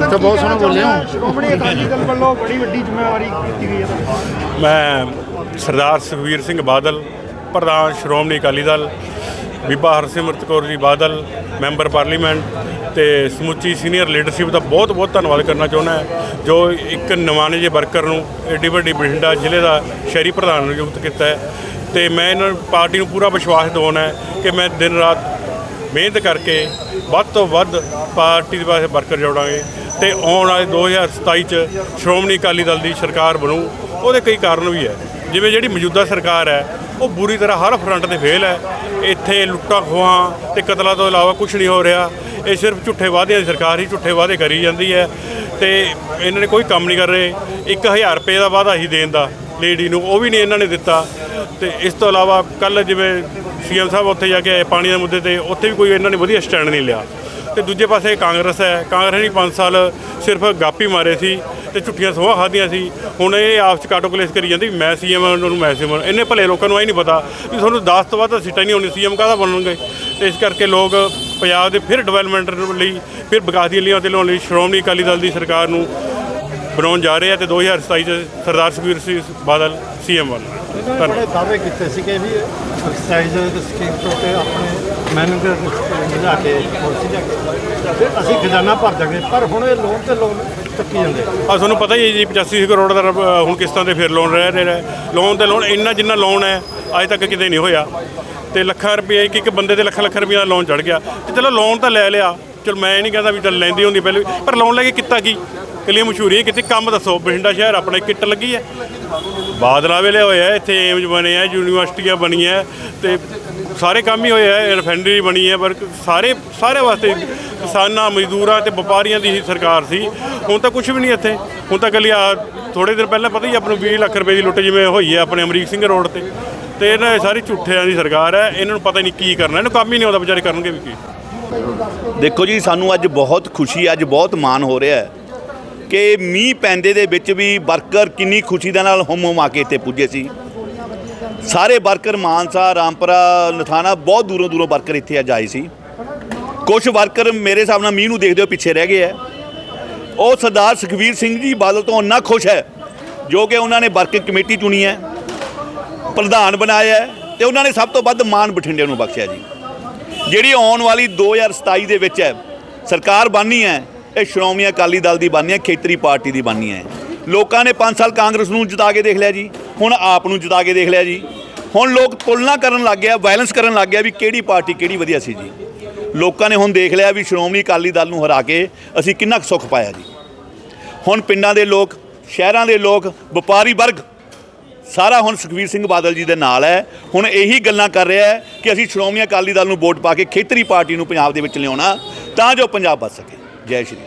ਤਾਂ ਬਹੁਤ ਸੋਹਣਾ ਬੋਲੇ ਹੋ? ਸ਼੍ਰੋਮਣੀ ਅਕਾਲੀ ਦਲ ਵੱਲੋਂ ਬੜੀ ਵੱਡੀ ਜ਼ਿੰਮੇਵਾਰੀ ਕੀਤੀ ਗਈ ਹੈ। ਮੈਂ ਸਰਦਾਰ ਸੁਖਬੀਰ ਸਿੰਘ ਬਾਦਲ ਪ੍ਰਧਾਨ ਸ਼੍ਰੋਮਣੀ ਅਕਾਲੀ ਦਲ ਬੀਬਾ ਹਰਸਿਮਰਤ ਕੌਰ ਜੀ ਬਾਦਲ ਮੈਂਬਰ ਪਾਰਲੀਮੈਂਟ ਤੇ ਸਮੁੱਚੀ ਸੀਨੀਅਰ ਲੀਡਰਸ਼ਿਪ ਦਾ ਬਹੁਤ ਬਹੁਤ ਧੰਨਵਾਦ ਕਰਨਾ ਚਾਹੁੰਦਾ ਹਾਂ। ਜੋ ਇੱਕ ਨਵਾਨੇ ਜੇ ਵਰਕਰ ਨੂੰ ਏਡੀ ਵੱਡੀ ਬਠਿੰਡਾ ਜ਼ਿਲ੍ਹੇ ਦਾ ਸ਼ਹਿਰੀ ਪ੍ਰਧਾਨ ਨਿਯੁਕਤ ਕੀਤਾ ਹੈ ਤੇ ਮੈਂ ਇਹਨਾਂ ਪਾਰਟੀ ਨੂੰ ਪੂਰਾ ਵਿਸ਼ਵਾਸ ਦਿਵਾਉਣਾ ਹੈ ਕਿ ਮੈਂ ਦਿਨ ਰਾਤ ਮਿਹਨਤ ਕਰਕੇ ਵੱਧ ਤੋਂ ਵੱਧ ਪਾਰਟੀ ਦੇ ਪਾਸੇ ਵਰਕਰ ਜੋੜਾਂਗੇ। ਤੇ ਆਉਣ ਵਾਲੇ 2027 ਚ ਸ਼੍ਰੋਮਣੀ ਅਕਾਲੀ ਦਲ ਦੀ ਸਰਕਾਰ ਬਣੂ, ਉਹਦੇ ਕਈ ਕਾਰਨ ਵੀ ਹੈ। ਜਿਵੇਂ ਜਿਹੜੀ ਮੌਜੂਦਾ ਸਰਕਾਰ ਹੈ, ਉਹ ਬੁਰੀ ਤਰ੍ਹਾਂ ਹਰ ਫਰੰਟ ਤੇ ਫੇਲ ਹੈ। ਇੱਥੇ ਲੁੱਟਾਂ ਖੋਹਾਂ ਤੇ ਕਤਲਾਂ ਤੋਂ ਇਲਾਵਾ ਕੁਝ ਨਹੀਂ ਹੋ ਰਿਹਾ। ਇਹ ਸਿਰਫ ਝੂਠੇ ਵਾਅਦਿਆਂ ਦੀ ਸਰਕਾਰ ਹੀ ਝੂਠੇ ਵਾਅਦੇ ਕਰੀ ਜਾਂਦੀ ਹੈ। ਤੇ ਇਹਨਾਂ ਨੇ ਕੋਈ ਕੰਮ ਨਹੀਂ ਕਰ ਰਹੇ। 1000 ਰੁਪਏ ਦਾ ਵਾਅਦਾ ਹੀ ਦੇਣ ਦਾ ਲੇਡੀ ਨੂੰ, ਉਹ ਵੀ ਨਹੀਂ ਇਹਨਾਂ ਨੇ ਦਿੱਤਾ। ਤੇ ਇਸ ਤੋਂ ਇਲਾਵਾ ਕੱਲ ਜਿਵੇਂ ਸੀਐਮ ਸਾਹਿਬ ਉੱਥੇ ਜਾ ਕੇ ਆਏ ਪਾਣੀ ਦੇ ਮੁੱਦੇ ਤੇ, ਉੱਥੇ ਵੀ ਕੋਈ ਇਹਨਾਂ ਨੇ ਵਧੀਆ ਸਟੈਂਡ ਨਹੀਂ ਲਿਆ। ਤੇ ਦੂਜੇ ਪਾਸੇ ਕਾਂਗਰਸ ਹੈ। ਕਾਂਗਰਸ ਨੇ 5 ਸਾਲ ਸਿਰਫ ਗਾਪੀ ਮਾਰੇ ਸੀ ਤੇ ਝੁੱਟੀਆਂ ਸੋਹਾਂ ਖਾਧੀਆਂ ਸੀ। ਹੁਣ ਇਹ ਆਪਸ ਚ ਕਾਟੋ ਕਲੇਸ ਕਰੀ ਜਾਂਦੀ, ਮੈਂ ਸੀਐਮ ਉਹਨਾਂ ਨੂੰ ਮੈਂ ਸੀਐਮ ਇੰਨੇ ਭਲੇ ਲੋਕਾਂ ਨੂੰ ਇਹ ਨਹੀਂ ਪਤਾ ਵੀ ਤੁਹਾਨੂੰ 10 ਤੋਂ ਵੱਧ ਸੀਟਾਂ ਨਹੀਂ ਹੋਣੀ ਸੀਐਮ ਕਾਹਦਾ ਬਣਨਗੇ? ਤੇ ਇਸ ਕਰਕੇ ਲੋਕ ਪੰਜਾਬ ਦੇ ਫਿਰ ਡਿਵੈਲਪਮੈਂਟ ਲਈ, ਫਿਰ ਵਿਕਾਸ ਦੀਆਂ ਲੀਹਾਂ ਤੇ ਲਾਉਣ ਲਈ ਸ਼੍ਰੋਮਣੀ ਅਕਾਲੀ ਦਲ ਦੀ ਸਰਕਾਰ ਨੂੰ ਬਣਾਉਣ ਜਾ ਰਹੇ ਆ ਤੇ 2027 ਚ ਸਰਦਾਰ ਸੁਖਬੀਰ ਸਿੰਘ ਬਾਦਲ ਸੀਐਮ ਵੱਲ। ਦਾਅਵੇ ਕੀਤੇ ਸੀਗੇ ਵੀ ਐਕਸਾਈਜ਼ ਦੇ ਸਕੀਮ ਤੋਂ ਤੇ ਆਪਣੇ ਮੈਨੇਜਰ ਮਿਲਾ ਕੇ ਪਾਲਿਸੀ ਲਿਆ ਕੇ ਤੇ ਅਸੀਂ ਖਜ਼ਾਨਾ ਭਰ ਜਾਗੇ ਪਰ ਹੁਣ ਇਹ ਲੋਨ ਤੇ ਲੋਨ ਚੱਕੀ ਜਾਂਦੇ ਆ। ਤੁਹਾਨੂੰ ਪਤਾ ਹੀ ਹੈ ਜੀ 85 ਕਰੋੜ ਦਾ ਰਬ- ਹੁਣ ਕਿਸ਼ਤਾਂ ਤੇ ਫਿਰ ਲੋਨ ਰਹਿ ਰਿਹਾ ਲੋਨ ਤੇ ਲੋਨ ਇੰਨਾ ਜਿੰਨਾ ਲੋਨ ਹੈ, ਅੱਜ ਤੱਕ ਕਿਤੇ ਨਹੀਂ ਹੋਇਆ। ਤੇ ਲੱਖਾਂ ਰੁਪਏ ਇੱਕ ਇੱਕ ਬੰਦੇ ਤੇ ਲੱਖਾਂ ਲੱਖ ਰੁਪਏ ਦਾ ਲੋਨ ਚੜ ਗਿਆ। ਤੇ ਚਲੋ ਲੋਨ ਤਾਂ ਲੈ ਲਿਆ। ਚਲ ਮੈਂ ਇਹ ਨਹੀਂ ਕਹਿੰਦਾ ਵੀ ਚੱਲ ਲੈਂਦੀ ਹੁੰਦੀ ਪਹਿਲੇ ਵੀ, ਪਰ ਲਾਉਣ ਲੈ ਕੇ ਕੀਤਾ ਕੀ? ਕੱਲੀ ਮਸ਼ਹੂਰੀ ਹੈ ਕਿਤੇ ਕੰਮ ਦੱਸੋ? ਬਠਿੰਡਾ ਸ਼ਹਿਰ ਆਪਣਾ ਕਿੱਟ ਲੱਗੀ ਹੈ। ਬਾਦਲਾਂ ਵੇਲੇ ਹੋਇਆ ਇੱਥੇ ਏਮਜ ਬਣੇ ਆ ਯੂਨੀਵਰਸਿਟੀਆਂ ਬਣੀਆਂ ਤੇ ਸਾਰੇ ਕੰਮ ਹੀ ਹੋਏ ਆ ਰਿਫਾਈਨਰੀ ਬਣੀ ਹੈ ਪਰ ਸਾਰੇ ਸਾਰੇ ਵਾਸਤੇ ਕਿਸਾਨਾਂ ਮਜ਼ਦੂਰਾਂ ਤੇ ਵਪਾਰੀਆਂ ਦੀ ਹੀ ਸਰਕਾਰ ਸੀ। ਹੁਣ ਤਾਂ ਕੁਝ ਵੀ ਨਹੀਂ ਇੱਥੇ। ਹੁਣ ਤਾਂ ਕੱਲੀ ਆ ਥੋੜੇ ਦਿਨ ਪਹਿਲਾਂ ਪਤਾ ਹੀ ਆਪਾਂ ਨੂੰ 20 ਲੱਖ ਰੁਪਏ ਦੀ ਲੁੱਟ ਜਿਵੇਂ ਹੋਈ ਹੈ ਆਪਣੇ ਅਮਰੀਕ ਸਿੰਘ ਰੋਡ ਤੇ। ਤੇ ਇਹਨਾਂ ਇਹ ਸਾਰੀ ਝੂਠਿਆਂ ਦੀ ਸਰਕਾਰ ਹੈ ਇਹਨਾਂ ਨੂੰ ਪਤਾ ਹੀ ਨਹੀਂ ਕੀ ਕਰਨਾ ਇਹਨੂੰ ਕੰਮ ਹੀ ਨਹੀਂ ਆਉਂਦਾ ਵਿਚਾਰੇ ਕਰਨਗੇ ਵੀ ਕੀ। ਦੇਖੋ ਜੀ, ਸਾਨੂੰ ਅੱਜ ਬਹੁਤ ਖੁਸ਼ੀ ਅੱਜ ਬਹੁਤ ਮਾਣ ਹੋ ਰਿਹਾ ਹੈ ਕਿ ਮੀਂਹ ਪੈਂਦੇ ਦੇ ਵਿੱਚ ਵੀ ਵਰਕਰ ਕਿੰਨੀ ਖੁਸ਼ੀ ਦੇ ਨਾਲ ਹੁਮ ਹੁਮਾ ਕੇ ਇੱਥੇ ਪੁੱਜੇ ਸੀ। ਸਾਰੇ ਵਰਕਰ ਮਾਨਸਾ, ਰਾਮਪੁਰਾ ਨਥਾਣਾ ਬਹੁਤ ਦੂਰੋਂ ਦੂਰੋਂ ਵਰਕਰ ਇੱਥੇ ਅੱਜ ਆਏ ਸੀ। ਕੁਝ ਵਰਕਰ ਮੇਰੇ ਹਿਸਾਬ ਨਾਲ ਮੀਂਹ ਨੂੰ ਦੇਖਦੇ ਹੋ ਪਿੱਛੇ ਰਹਿ ਗਏ ਹੈ। ਉਹ ਸਰਦਾਰ ਸੁਖਵੀਰ ਸਿੰਘ ਜੀ ਬਾਦਲ ਤੋਂ ਇੰਨਾ ਖੁਸ਼ ਹੈ, ਜੋ ਕਿ ਉਹਨਾਂ ਨੇ ਵਰਕਿੰਗ ਕਮੇਟੀ ਚੁਣੀ ਹੈ, ਪ੍ਰਧਾਨ ਬਣਾਇਆ ਹੈ ਤੇ ਉਹਨਾਂ ਨੇ ਸਭ ਤੋਂ ਵੱਧ ਮਾਣ ਬਠਿੰਡੇ ਨੂੰ ਬਖਸ਼ਿਆ ਜੀ। ਜਿਹੜੀ ਆਉਣ ਵਾਲੀ 2027 ਦੇ ਵਿੱਚ ਹੈ, ਸਰਕਾਰ ਬਣਨੀ ਹੈ, ਇਹ ਸ਼੍ਰੋਮਣੀ ਅਕਾਲੀ ਦਲ ਦੀ ਬਣਨੀ ਹੈ, ਖੇਤਰੀ ਪਾਰਟੀ ਦੀ ਬਣਨੀ ਹੈ। ਲੋਕਾਂ ਨੇ 5 ਸਾਲ ਕਾਂਗਰਸ ਨੂੰ ਜਿਤਾ ਕੇ ਦੇਖ ਲਿਆ ਜੀ, ਹੁਣ ਆਪ ਨੂੰ ਜਿਤਾ ਕੇ ਦੇਖ ਲਿਆ ਜੀ। ਹੁਣ ਲੋਕ ਤੁਲਨਾ ਕਰਨ ਲੱਗ ਗਿਆ ਵਾਇਲੈਂਸ ਕਰਨ ਲੱਗ ਗਿਆ ਵੀ ਕਿਹੜੀ ਪਾਰਟੀ ਕਿਹੜੀ ਵਧੀਆ ਸੀ ਜੀ। ਲੋਕਾਂ ਨੇ ਹੁਣ ਦੇਖ ਲਿਆ ਵੀ ਸ਼੍ਰੋਮਣੀ ਅਕਾਲੀ ਦਲ ਨੂੰ ਹਰਾ ਕੇ ਅਸੀਂ ਕਿੰਨਾ ਕੁ ਸੁੱਖ ਪਾਇਆ ਜੀ। ਹੁਣ ਪਿੰਡਾਂ ਦੇ ਲੋਕ, ਸ਼ਹਿਰਾਂ ਦੇ ਲੋਕ, ਵਪਾਰੀ ਵਰਗ ਸਾਰਾ ਹੁਣ ਸੁਖਵੀਰ ਸਿੰਘ ਬਾਦਲ ਜੀ ਦੇ ਨਾਲ ਹੈ। ਹੁਣ ਇਹੀ ਗੱਲਾਂ ਕਰ ਰਿਹਾ ਹੈ ਕਿ ਅਸੀਂ ਸ਼੍ਰੋਮਣੀ ਅਕਾਲੀ ਦਲ ਨੂੰ ਵੋਟ ਪਾ ਕੇ ਖੇਤਰੀ ਪਾਰਟੀ ਨੂੰ ਪੰਜਾਬ ਦੇ ਵਿੱਚ ਲਿਆਉਣਾ ਤਾਂ ਜੋ ਪੰਜਾਬ ਬਚ ਸਕੇ। ਜੈ ਸ਼੍ਰੀ